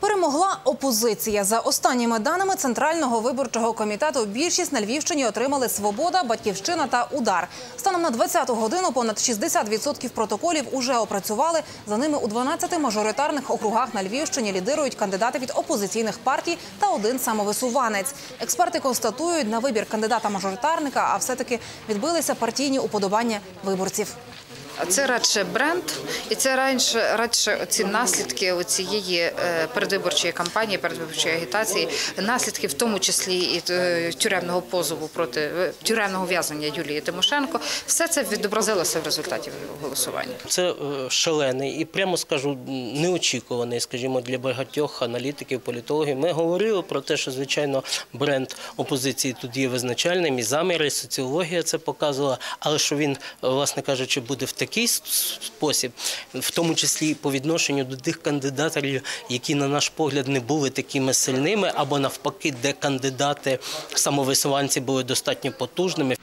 Перемогла опозиція. За останніми даними Центрального виборчого комітету більшість на Львівщині отримали «Свобода», «Батьківщина» та «Удар». Станом на 20-ту годину понад 60% протоколів уже опрацювали. За ними у 12 мажоритарних округах на Львівщині лідирують кандидати від опозиційних партій та один самовисуванець. Експерти констатують, на вибір кандидата-мажоритарника, а все-таки відбилися партійні уподобання виборців. Це радше бренд, і це радше, радше ці наслідки цієї е, передвиборчої кампанії, передвиборчої агітації, наслідки в тому числі і е, тюремного позову проти е, тюремного в'язнення Юлії Тимошенко. Все це відобразилося в результаті голосування. Це шалений і прямо скажу неочікуваний, скажімо, для багатьох аналітиків, політологів. Ми говорили про те, що звичайно бренд опозиції тут є визначальним, і заміри, і соціологія це показувала. Але що він, власне кажучи, буде в такий спосіб, в тому числі по відношенню до тих кандидатів, які, на наш погляд, не були такими сильними, або навпаки, де кандидати самовисуванці були достатньо потужними.